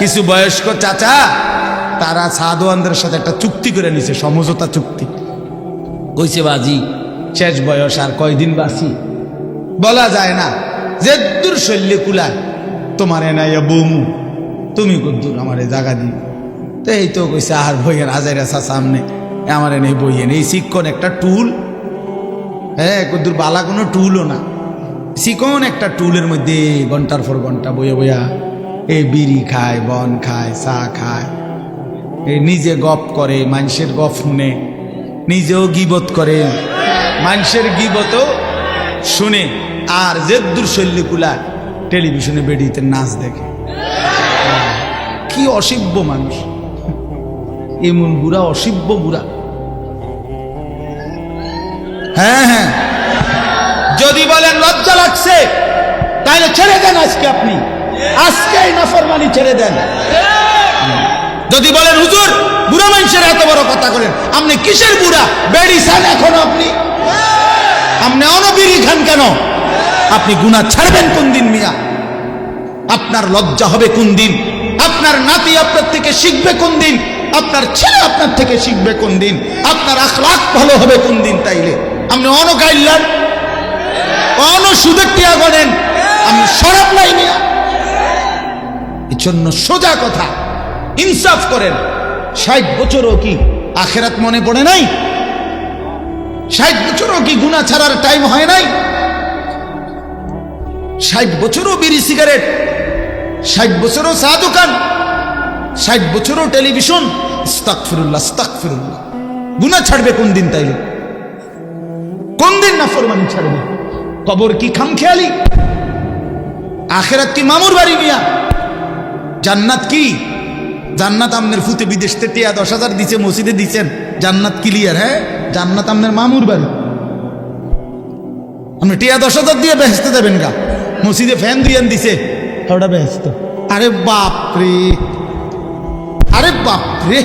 কিছু বয়স্ক চাচা তারা সাধুয়ানদের সাথে একটা চুক্তি করে নিছে সমঝোতা চুক্তি। কইছে বাজি। শেষ বয়স আর কয়দিন বাসি বলা যায় না যে দূর শৈল্যে কুলায় তোমার এনাইয়া বৌমু তুমি কদ্দুর আমার জায়গা দি তো এই তো কইছে আর বইয়ের হাজার আসা সামনে আমার এনে। বইয়েন এই শিক্ষণ একটা টুল। হ্যাঁ কদ্দুর বালা কোনো টুলও না। চিকন একটা টুলের মধ্যে ঘণ্টার পর ঘণ্টা বইয়া বইয়া এই বিড়ি খায়, বন খায়, চা খায়। এ নিজে গপ করে, মানুষের গপ শুনে। নিজেও গিবত করে। মানুষের গিবতও শুনে। আর জেদ্দুর শৈল্যকুলা টেলিভিশনে বেডিতে নাচ দেখে। কি অসিব্য মানুষ। এমন বুড়া, অসিব্য বুড়া। হ্যাঁ হ্যাঁ। যদি বলেন লজ্জা লাগছে, তাহলে ছেড়ে দেন আজকে আপনি। আজকেই নাফরমানি ছেড়ে দেন। যদি বলেন, হুজুর, বুড়া মানুষের এত বড় কথা করেন আপনি কিসের বুড়া? বেড়ি খান এখন আপনি। আপনি অনবিরি খান কেন? আপনি গুণা ছাড়বেন কোন দিন মিয়া? আপনার লজ্জা হবে কোন দিন? আপনার নাতি আপনার থেকে শিখবে কোন দিন? আপনার ছেলে আপনার থেকে শিখবে কোন দিন? আপনার আখলাখ ভালো হবে কোন দিন তাইলে? আপনি অনগাইল্লার অন সুদের টিয়া করেন আমি সরাব নাই মিয়া। এজন্য সোজা কথা। ইনসাফ করেন। ষাট বছরও কি আখেরাত মনে পড়ে নাই? ষাট বছরও কি গুণা ছাড়ার টাইম হয় নাই? ষাট বছরও বিড়ি সিগারেট ষাট বছরও চা দোকান, ষাট বছরও টেলিভিশন স্তাক ফিরুল্লাহ স্তাক ফিরুল্লাহ গুণা ছাড়বে কোন দিন তাইলে? কোন দিন না ফরমানি ছাড়বে? কবর কি খামখেয়ালি? আখেরাত কি মামুর বাড়ি মিয়া? জান্নাত কি? জান্নাত আমনের ফুতে বিদেশ টিয়া দশ হাজার দিছে, মসজিদে দিছেন। জান্নাত ক্লিয়ার হ্যাঁ? জান্নাত আমনের মামুর বাড়ি। আপনি টিয়া দশ হাজার দিয়ে বেহেস্তে দেবেন গা। মসজিদে ফ্যান দিয়ে দিছে। ওটা বেহেস্ত আরে বাপরে আরে বাপরে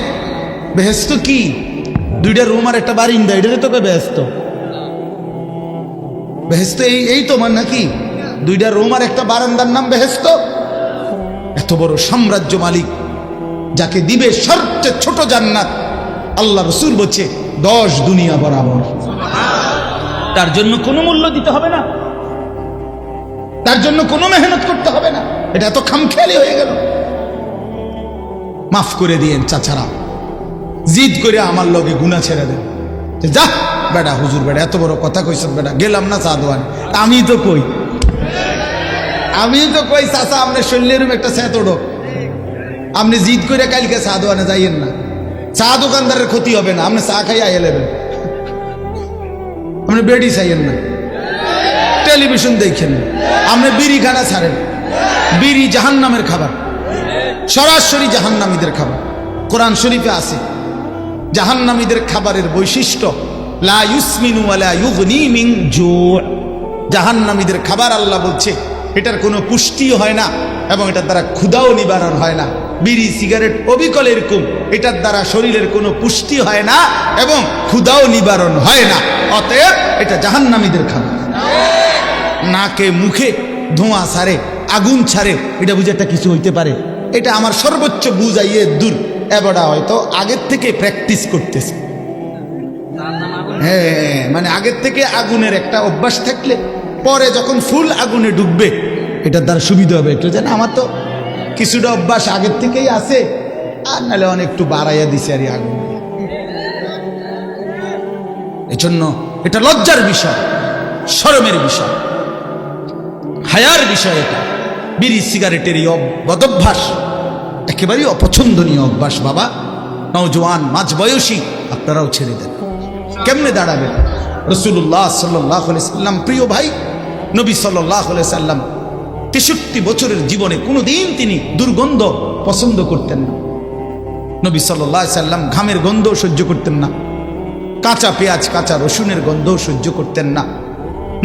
বেহেস্ত কি? দুইটা রুম আর একটা বারিন্দা এটারে তোকে ব্যস্ত বেহেস্ত এই এই তোমার নাকি? দুইটা রুম আর একটা বারান্দার নাম বেহেস্ত এত বড় সাম্রাজ্য মালিক যাকে দিবে সবচেয়ে ছোট জান্নাত। আল্লাহ রসুল বলছে দশ দুনিয়া বরাবর। তার জন্য কোনো মূল্য দিতে হবে না। তার জন্য কোনো মেহনত করতে হবে না। এটা এত খামখেয়ালি হয়ে গেল। মাফ করে দিয়েন চাচারা। জিদ করে আমার লগে গুণা ছেড়ে দেন। যে বেটা হুজুর বেটা এত বড় কথা কইছেন বেটা গেলাম না চা দোয়ান আমি তো কই? আমি তো কই, চাচা আপনার শরীরের একটা স্যাত ডোক আপনি জিদ করে কালকে চা দোয়ানে যাইয়েন না। চা দোকানদারের ক্ষতি হবে না, আপনি চা খাই আইয়ে নেবেন আপনি বেডি চাইয়েন না। টেলিভিশন দেখেন। আপনি বিড়ি খানা ছাড়েন। বিড়ি জাহান নামের খাবার। সরাসরি জাহান্নামীদের খাবার। কোরআন শরীফে আছে। জাহান্নামীদের খাবারের বৈশিষ্ট্য, লা ইউসমিনু ওয়ালা ইউগনি মিন জু' জাহান্নামীদের খাবার আল্লাহ বলছে এটার কোনো পুষ্টি হয় না এবং এটার দ্বারা ক্ষুধাও নিবারণ হয় না। বিড়ি, সিগারেট অবিকল এরকম এটার দ্বারা শরীরের কোনো পুষ্টি হয় না এবং ক্ষুধাও নিবারণ হয় না। অতএব এটা জাহান্নামীদের খাবার। নাকে, মুখে ধোঁয়া ছাড়ে আগুন ছাড়ে, এটা বুঝে একটা কিছু হইতে পারে। এটা আমার সর্বোচ্চ বুঝাইয়ে দূর। এবারটা হয়তো আগের থেকে প্র্যাকটিস করতেছে। হ্যাঁ মানে আগের থেকে আগুনের একটা অভ্যাস থাকলে পরে যখন ফুল আগুনে ডুববে, এটার দ্বারা সুবিধা হবে একটু। জানে আমার তো কিছুটা অভ্যাস আগের থেকেই আছে। আর নাহলে অনেক একটু বাড়াইয়া দিছে আর আগুন। এজন্য এটা লজ্জার বিষয় শরমের বিষয়, হায়ার বিষয় এটা। বিড়ি, সিগারেটের এই বদভ্যাস, একেবারেই অপছন্দনীয় অভ্যাস, বাবা। নওজোয়ান, মাঝ বয়সী, আপনারাও ছেড়ে দেন। কেমনে দাঁড়াবেন? রসুল্লাহ সাল্লাহ সাল্লাম, প্রিয় ভাই নবী সাল্লাহ সাল্লাম তেষট্টি বছরের জীবনে কোনোদিন তিনি দুর্গন্ধ পছন্দ করতেন না। নবী সাল্লাহ সাল্লাম ঘামের গন্ধ সহ্য করতেন না। কাঁচা পেঁয়াজ, কাঁচা রসুনের গন্ধও সহ্য করতেন না।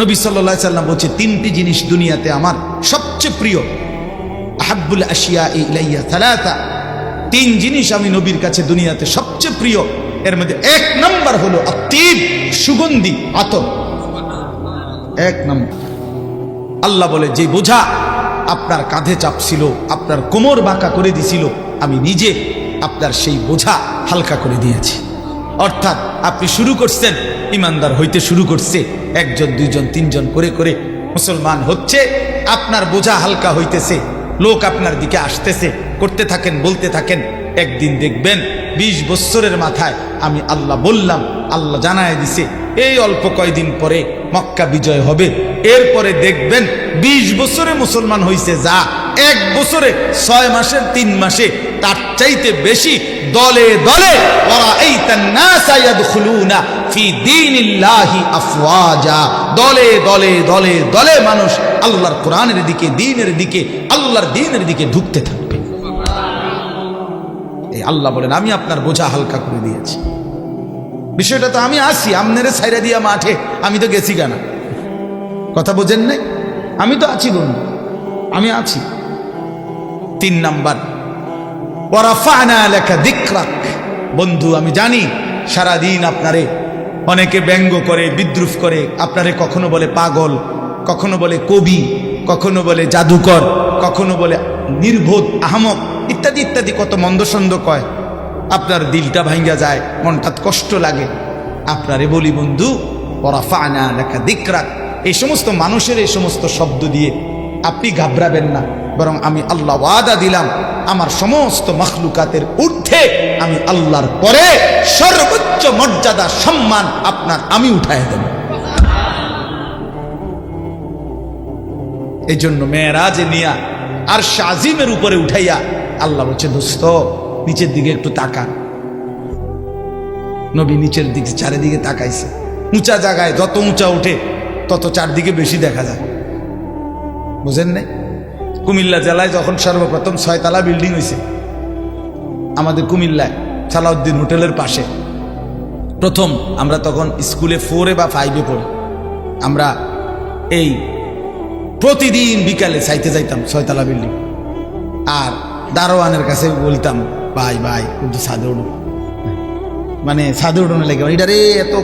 নবী সাল্লাহ সাল্লাম বলছে, তিনটি জিনিস দুনিয়াতে আমার সবচেয়ে প্রিয়। আহাব্বুল আশিয়া ইলাইয়া থালাতা তিন জিনিস আমি নবীর কাছে দুনিয়াতে সবচেয়ে প্রিয়। এর মধ্যে এক নম্বর হলো আত্মীব সুগন্ধি, আতর। এক নম্বর। আল্লাহ বলে, যে বোঝা, আপনার কাঁধে চাপছিল, আপনার কোমর বাঁকা করে দিছিল, আমি নিজে আপনার সেই বোঝা হালকা করে দিয়েছি। অর্থাৎ আপনি শুরু করছেন, ইমানদার হইতে শুরু করছে, একজন, দুইজন, তিনজন করে করে মুসলমান হচ্ছে, আপনার বোঝা হালকা হইতেছে, লোক আপনার দিকে আসতেছে, করতে থাকেন, বলতে থাকেন, একদিন দেখবেন, বিশ বৎসরের মাথায় আমি আল্লাহ বললাম, আল্লাহ জানায় দিছে, এই অল্প কয়দিন পরে মক্কা বিজয় হবে এরপরে দেখবেন বিশ বছরে মুসলমান হইছে যা, এক বছরে ছয় মাসের তিন মাসে, তার চাইতে বেশি দলে দলে দলে দলে দলে দলে মানুষ আল্লাহর কোরআনের দিকে, দিনের দিকে, আল্লাহর দিনের দিকে ঢুকতে থাকবে। এই আল্লাহ বলেন, আমি আপনার বোঝা হালকা করে দিয়েছি। বিষয়টা তো আমি আসি আমনেরে ছাইরা দিয়া মাঠে, আমি তো গেছি কেনা? কথা বোঝেন নাই? আমি তো আছি বন্ধু। আমি আছি। তিন নাম্বার ওরাফানা লেখা দিকরাক। বন্ধু, আমি জানি সারাদিন আপনারে অনেকে ব্যঙ্গ করে, বিদ্রুপ করে। আপনারে কখনো বলে পাগল, কখনো বলে কবি, কখনো বলে জাদুকর, কখনো বলে নির্বোধ, আহমক ইত্যাদি ইত্যাদি কত মন্দসন্দ কয়। আপনার দিলটা ভাঙ্গা যায়, মনটা কষ্ট লাগে। আপনারে বলি বন্ধু ওরাফানা লেখা দিকরাক। এই সমস্ত মানুষের এই সমস্ত শব্দ দিয়ে আপনি ঘাবড়াবেন না, বরং আমি আল্লাহ ওয়াদা দিলাম, আমার সমস্ত মখলুকাতের ঊর্ধ্বে আমি আল্লাহর পরে সর্বোচ্চ মর্যাদা, সম্মান আপনার আমি উঠায় দেব। এই জন্য মেয়েরাজে নিয়া আর শাজিমের উপরে উঠাইয়া আল্লাহ বলছে, দোস্ত, নিচের দিকে একটু তাকান। নবী নিচের দিকে, চারিদিকে তাকাইছে। উঁচা জায়গায় যত উঁচা উঠে তত চারদিকে বেশি দেখা যায়। বুঝেন নাই? কুমিল্লা জেলায় যখন সর্বপ্রথম ছয়তলা বিল্ডিং হয়েছে আমাদের কুমিল্লায়, সালাউদ্দিন হোটেলের পাশে। প্রথম আমরা তখন স্কুলে ফোরে বা ফাইভে পড়ি। আমরা এই প্রতিদিন বিকালে চাইতে যাইতাম ছয়তলা বিল্ডিং। আর দারোয়ানের কাছে বলতাম, ভাই ভাই, কিন্তু সাদে মানে সাদে উঠোনে লেগে এটা রে, এত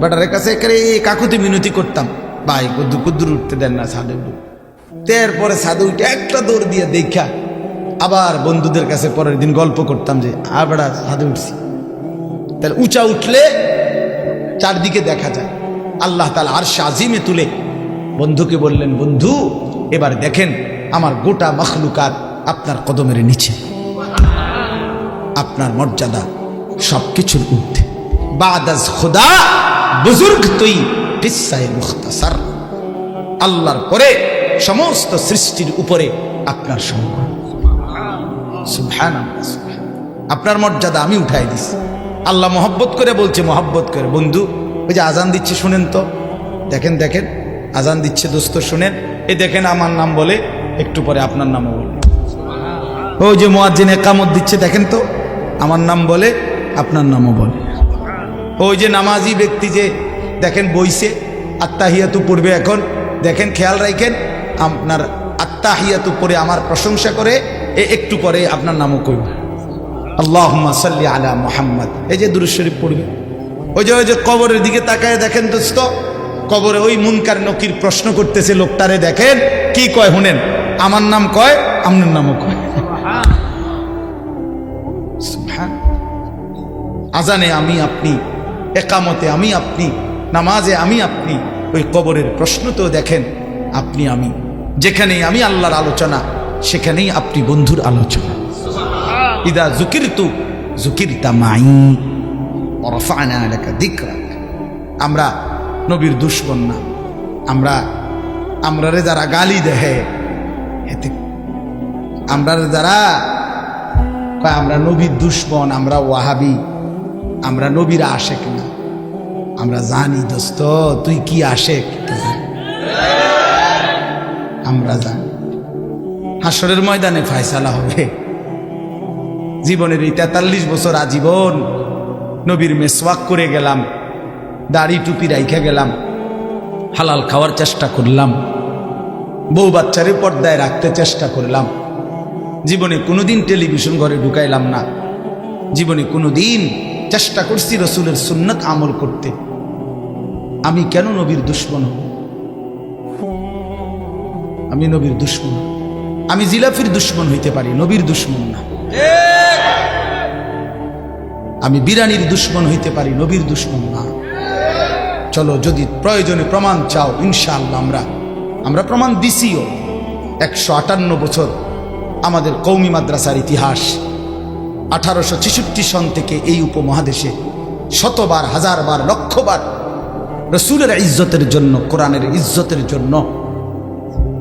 বেটারের কাছে একেবারে কাকুতি মিনতি করতাম। ভাই কুদ্দুর কুদ্দুর উঠতে দেন না সাদে উঠুন তারপরে সাদে উঠে একটা দৌড় দিয়ে দেখা, আবার বন্ধুদের কাছে পরের দিন গল্প করতাম যে আবেড়া সাদে উঠছি। তাহলে উঁচা উঠলে চারদিকে দেখা যায়। আল্লাহ তালা আর সাজিমে তুলে বন্ধুকে বললেন, বন্ধু, এবার দেখেন আমার গোটা মখলুকাত আপনার কদমের নিচে। আপনার মর্যাদা সব কিছুর ঊর্ধ্বে। বাদাজ খোদা বুজুর্গ তুই পিসায় মুখতাসার। আল্লাহর পরে সমস্ত সৃষ্টির উপরে আপনার সম্মান। আপনার মর্যাদা আমি উঠাই দিছি। আল্লাহ মহব্বত করে বলছে, মহব্বত করে। বন্ধু, ওই যে আজান দিচ্ছে, শুনেন তো। দেখেন দেখেন। আজান দিচ্ছে, দোস্ত, শুনেন। এ দেখেন, আমার নাম বলে একটু পরে আপনার নামও বলে ওই যে মোয়াজ্জিন একামত দিচ্ছে, দেখেন তো। আমার নাম বলে আপনার নামও বলে। ওই যে নামাজি ব্যক্তি যে দেখেন বইছে আত্মাহিয়াতু পড়বে এখন। দেখেন খেয়াল রাখেন, আপনার আত্মাহিয়াতু পড়ে আমার প্রশংসা করে, এ একটু পরে আপনার নামও করবে আল্লাহ সাল্লি আলা মোহাম্মদ। এই যে দুরুদ শরীফ পড়বে। ওই যে ওই যে কবরের দিকে তাকায় দেখেন দোস্ত, কবরে ওই মুনকার নকির প্রশ্ন করতেছে লোকটারে, দেখেন, কি কয় শুনেন? আমার নাম কয়, আপনার নামও কয়। আজানে আমি আপনি একামতে আমি আপনি নামাজে আমি আপনি ওই কবরের প্রশ্ন তো দেখেন আপনি আমি। যেখানেই আমি আল্লাহর আলোচনা সেখানেই আপনি বন্ধুর আলোচনা। ইদা জুকির তু জুকির তামাই দিকরাক আমরা নবীর দুশ্মন না। আমরা আমরারে যারা গালি দেহে এতে আমরা যারা আমরা নবীর দুশ্মন আমরা ওয়াহাবি। আমরা নবীর আশেক না। আমরা জানি, দোস্ত, তুই কি আশেক? আমরা জানি। হাসরের ময়দানে ফায়সালা হবে। জীবনের এই তেতাল্লিশ বছর আজীবন নবীর মেসওয়াক করে গেলাম, দাড়ি টুপি রাইখা গেলাম, হালাল খাওয়ার চেষ্টা করলাম, বউ বাচ্চারে পর্দায় রাখতে চেষ্টা করলাম। জীবনে কোনোদিন টেলিভিশন ঘরে ঢুকাইলাম না। জীবনে কোনোদিন চেষ্টা করছি রসুলের সুন্নত আমল করতে। আমি কেন নবীর দুশ্মন আমি নবীর দুশ্মন। আমি জিলাফির দুশ্মন হইতে পারি, নবীর দুশ্মন না। আমি বিরানির দুশ্মন হইতে পারি, নবীর দুশ্মন না। চলো, যদি প্রয়োজনে প্রমাণ চাও, ইনশাআল্লাহ আমরা আমরা প্রমাণ দিছিও একশো আটান্ন বছর আমাদের কৌমি মাদ্রাসার ইতিহাস। আঠারোশো ছেষট্টি সন থেকে এই উপমহাদেশে শতবার, হাজারবার, লক্ষবার রসুলের ইজ্জতের জন্য, কোরআনের ইজ্জতের জন্য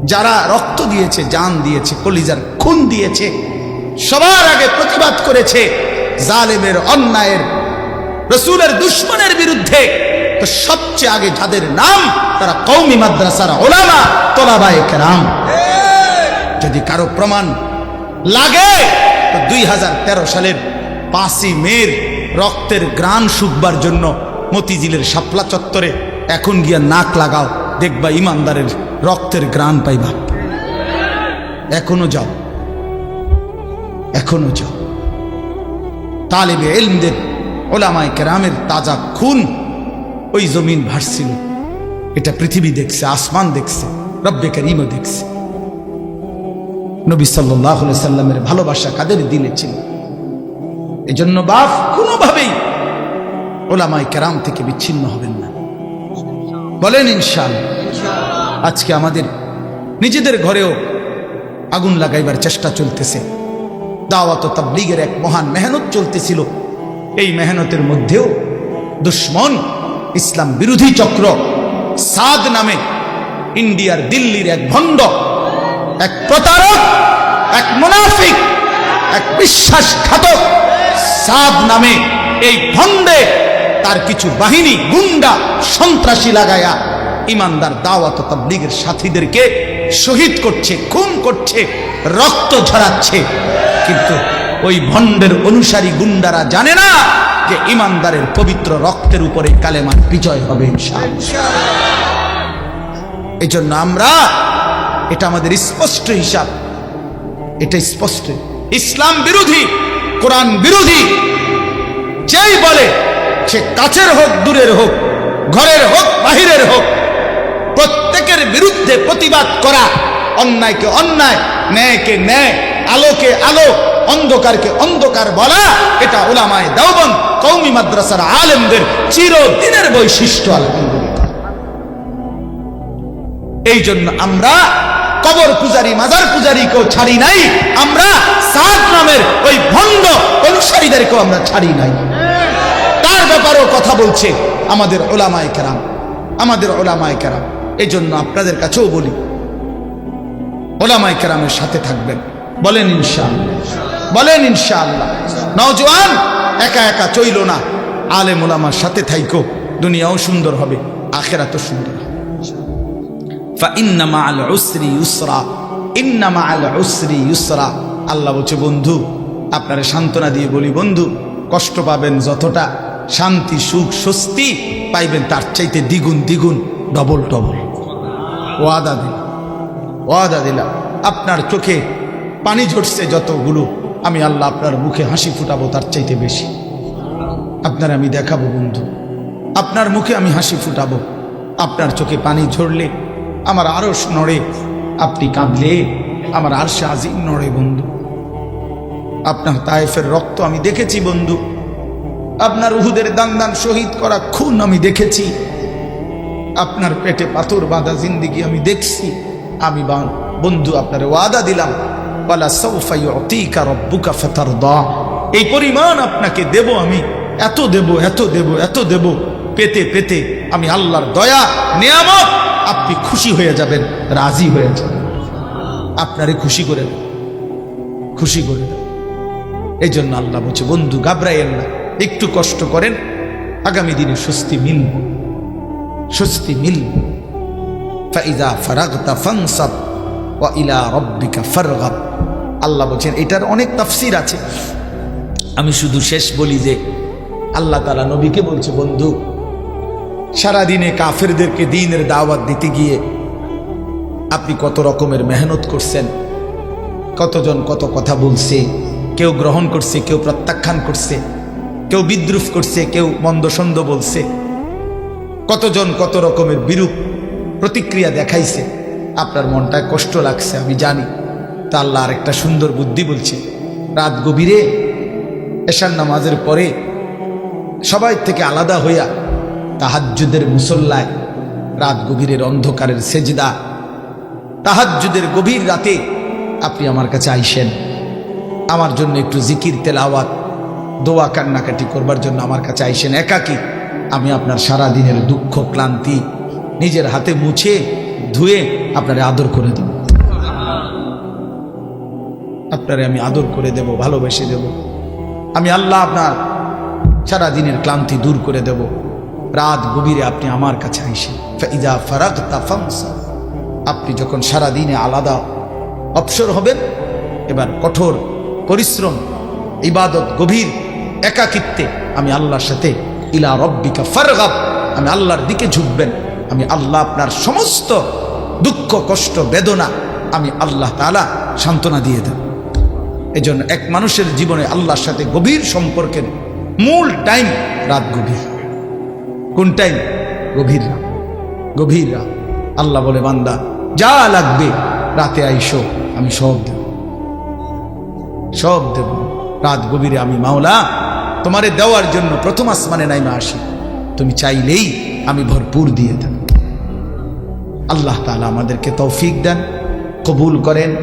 যারা রক্ত দিয়েছে, জান দিয়েছে, কলিজার খুন দিয়েছে, সবার আগে প্রতিবাদ করেছে জালেমের অন্যায়ের, রসুলের দুশ্মনের বিরুদ্ধে, তো সবচেয়ে আগে যাদের নাম, তারা কৌমি মাদ্রাসার ওলামা, তোলাবায়ে কেরাম। যদি কারও প্রমাণ লাগে দুই হাজার তেরো সালের পাঁচই মের রক্তের গ্রাণ শুকবার জন্য মতিঝিলের শাপলা চত্বরে এখন গিয়া নাক লাগাও, দেখবা ইমানদারের রক্তের গ্রাণ পাইবা। এখনও যাও এখনও যাও। তালেবে এলমদের ওলামায় কেরামের তাজা খুন ওই জমিন ভাসছিল। এটা পৃথিবী দেখছে, আসমান দেখছে, রব্বে করিমও দেখছে। নবী সাল্লাহ সাল্লামের ভালোবাসা কাদের দিলে ছিল? এজন্য বাপ, কোনোভাবেই ওলামাই কেরাম থেকে বিচ্ছিন্ন হবেন না। বলেন ইনশাল আজকে আমাদের নিজেদের ঘরেও আগুন লাগাইবার চেষ্টা চলতেছে। দাওয়াত তাবলিগের এক মহান মেহনত চলতেছিল। এই মেহনতের মধ্যেও দুশ্মন ইসলাম বিরোধী চক্র সাদ নামে ইন্ডিয়ার দিল্লির এক ভণ্ড এক প্রতারক, এক মুনাফিক, এক বিশ্বাসঘাতক সাদ নামে এই ভণ্ডে তার কিছু বাহিনী, গুন্ডা, সন্ত্রাসী লাগায়া ইমানদার দাওয়াত তাবলিগের সাথীদেরকে শহীদ করছে, খুন করছে, রক্ত ঝরাচ্ছে। কিন্তু ওই ভণ্ডের অনুসারী গুন্ডারা জানে না যে ইমানদারের পবিত্র রক্তের উপরে কালেমার বিজয় হবে এই জন্য আমরা এটা আমাদের স্পষ্ট হিসাব। এটা স্পষ্ট। ইসলাম বিরোধী, কোরআন বিরোধী। যেই বলে, সে কাছের হোক, দূরের হোক, ঘরের হোক, বাহিরের হোক, প্রত্যেকের বিরুদ্ধে প্রতিবাদ করা, অন্যায়কে অন্যায়, ন্যায়কে ন্যায়, আলোকে আলো, অন্ধকারকে অন্ধকার বলা, এটা ওলামায় দেওবন কৌমি মাদ্রাসার আলেমদের চিরদিনের বৈশিষ্ট্য আলহামদুলিল্লাহ এই জন্য আমরা কবর পূজারি মাজার পূজারীকেও ছাড়ি নাই। আমরা সাদ নামের ওই ভণ্ড অনুসারীদেরকেও আমরা ছাড়ি নাই। তার ব্যাপারেও কথা বলছে আমাদের ওলামায় কেরাম? আমাদের ওলামায় কেরাম। এই জন্য আপনাদের কাছেও বলি, ওলামায় কেরামের সাথে থাকবেন। বলেন ইনশাআল্লাহ। বলেন ইনশাআল্লাহ। নওজোয়ান একা একা চইল না। আলেম ওলামার সাথে থাইকো। দুনিয়াও সুন্দর হবে আখেরা তো সুন্দর উসরি ইউসরা, ইন্নামা আল্লাহ বলছে, বন্ধু, আপনারা সান্ত্বনা দিয়ে বলি, বন্ধু, কষ্ট পাবেন যতটা, শান্তি, সুখ, স্বস্তি পাইবেন তার চাইতে দ্বিগুণ দ্বিগুণ, ডবল ডবল। ওয়াদা দিলাম ওয়াদা দিলাম। আপনার চোখে পানি ঝরছে যতগুলো, আমি আল্লাহ আপনার মুখে হাসি ফুটাবো তার চাইতে বেশি। আপনার আমি দেখাবো, বন্ধু, আপনার মুখে আমি হাসি ফুটাবো। আপনার চোখে পানি ঝরলে আমার আরস নড়ে। আপনি কাঁদলে আমার আরশে আজিম নড়ে বন্ধু। আপনার তায়েফের রক্ত আমি দেখেছি বন্ধু। আপনার উহুদের দান দান শহীদ করা খুন আমি দেখেছি। আপনার পেটে পাথর বাঁধা জিন্দিগি আমি দেখছি। আমি বন্ধু আপনার ওয়াদা দিলাম ফেতার এই পরিমাণ আপনাকে দেব আমি। এত দেব এত দেব এত দেব। পেতে পেতে আমি আল্লাহর দয়া, নিয়ামত আপনি খুশি হয়ে যাবেন, রাজি হয়ে যাবেন। আপনারে খুশি করে খুশি করে এই জন্য আল্লাহ বলছে, বন্ধু, ঘাবড়াইয়েন না। একটু কষ্ট করেন। আগামী দিনে স্বস্তি মিলব। স্বস্তি মিলব। ফাইদা ফারাগতা ফানসাব ওয়া ইলা রব্বিকা ফারগাব। আল্লাহ বলছেন, এটার অনেক তাফসির আছে। আমি শুধু শেষ বলি যে, আল্লাহ তালা নবীকে বলছে, বন্ধু সারাদিনে কাফেরদেরকে দিনের দাওয়াত দিতে গিয়ে আপনি কত রকমের মেহনত করছেন, কতজন কত কথা বলছে, কেউ গ্রহণ করছে, কেউ প্রত্যাখ্যান করছে, কেউ বিদ্রুপ করছে, কেউ মন্দসন্দ বলছে, কতজন কত রকমের বিরূপ প্রতিক্রিয়া দেখাইছে, আপনার মনটায় কষ্ট লাগছে, আমি জানি। তা আল্লাহ আর একটা সুন্দর বুদ্ধি বলছে, রাত গভীরে এশার নামাজের পরে সবাই থেকে আলাদা হইয়া তাহাজ্জুদের মুসল্লায় রাত গভীরের অন্ধকারের সেজদা। তাহাজ্জুদের গভীর রাতে আপনি আমার কাছে আইসেন। আমার জন্য একটু জিকির, তেলাওয়াত, দোয়া, কান্নাকাটি করবার জন্য আমার কাছে আইসেন। একাকি আমি আপনার সারা দিনের দুঃখ, ক্লান্তি নিজের হাতে মুছে, ধুয়ে আপনারে আদর করে দেব। আপনারে আমি আদর করে দেব, ভালোবেসে দেব। আমি আল্লাহ আপনার সারা দিনের ক্লান্তি দূর করে দেব। রাত গভীরে আপনি আমার কাছে আইসেন। ফাইজা ফারাক তাফামসা আপনি যখন সারা দিনে আলাদা অবসর হবেন, এবার কঠোর পরিশ্রম, ইবাদত, গভীর একাকিত্বে আমি আল্লাহর সাথে ইলা রব্বিকা ফারগাব, আমি আল্লাহর দিকে ঝুঁকবেন, আমি আল্লাহ আপনার সমস্ত দুঃখ, কষ্ট, বেদনা আমি আল্লাহ তাআলা সান্ত্বনা দিয়ে দেব। এজন্য এক মানুষের জীবনে আল্লাহর সাথে গভীর সম্পর্কের মূল টাইম রাত গভীর। কোন টাইম গভীর রাত গভীর রাত। আল্লাহ বলে, বান্দা, যা লাগবে রাতে আইসো, আমি সব দেব। সব দেব। রাত গভীরে আমি মাওলা, তোমারে দেওয়ার জন্য প্রথম আসমানে নাইমা আসি। তুমি চাইলেই আমি ভরপুর দিয়ে দেব। আল্লাহ তালা আমাদেরকে তৌফিক দেন, কবুল করেন।